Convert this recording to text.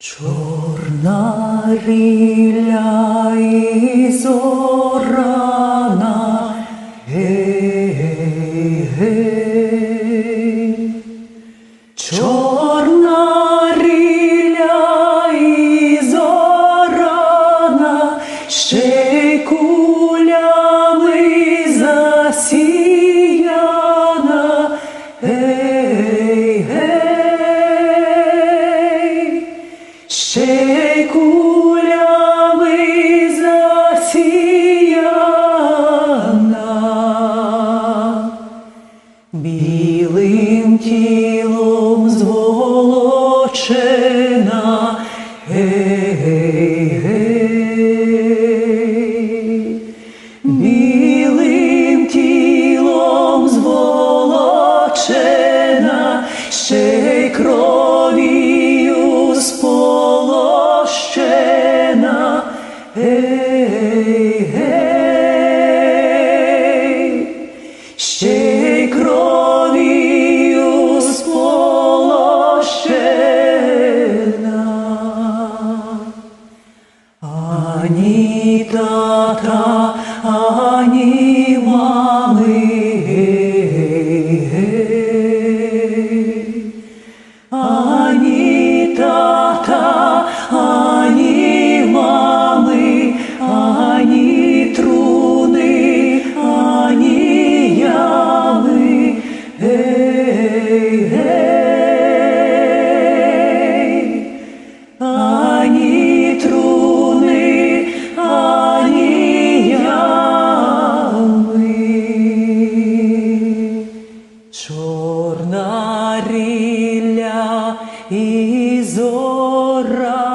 Чорна ріля і зорана, гей, гей. Чорна ріля і зорана, ще кулями засіяна, ще кулями засіяна. Білим тілом зволочена, білим тілом зволочена, ще й кров'ю ще й. Ані тата, ані мами, Чорна рілля і зора